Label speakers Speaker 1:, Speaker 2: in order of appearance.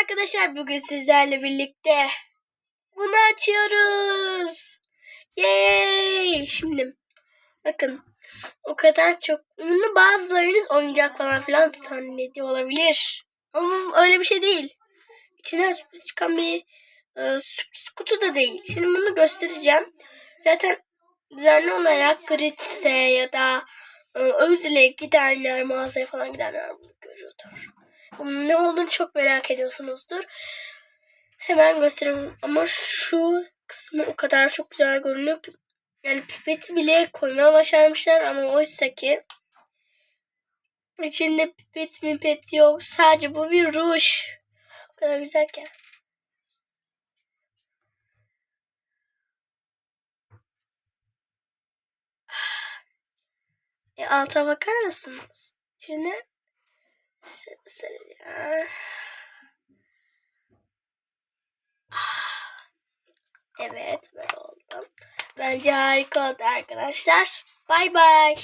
Speaker 1: arkadaşlar bugün sizlerle birlikte bunu açıyoruz. Yay! Şimdi bakın o kadar çok bunu bazılarınız oyuncak falan filan zannediyor olabilir. Ama öyle bir şey değil. İçinden sürpriz çıkan bir e, sürpriz kutu da değil. Şimdi bunu göstereceğim. Zaten düzenli olarak Grits'e ya da e, Özle gidenler mağazaya falan gidenler bunu görüyordur. Ne olduğunu çok merak ediyorsunuzdur. Hemen göstereyim ama şu kısmı o kadar çok güzel görünüyor ki. Yani pipeti bile koymaya başarmışlar ama oysa ki içinde pipet mipet yok. Sadece bu bir ruj. O kadar güzel ki. E, alta bakar mısınız? Şimdi. Evet böyle oldu. Bence harika oldu arkadaşlar. Bay bay.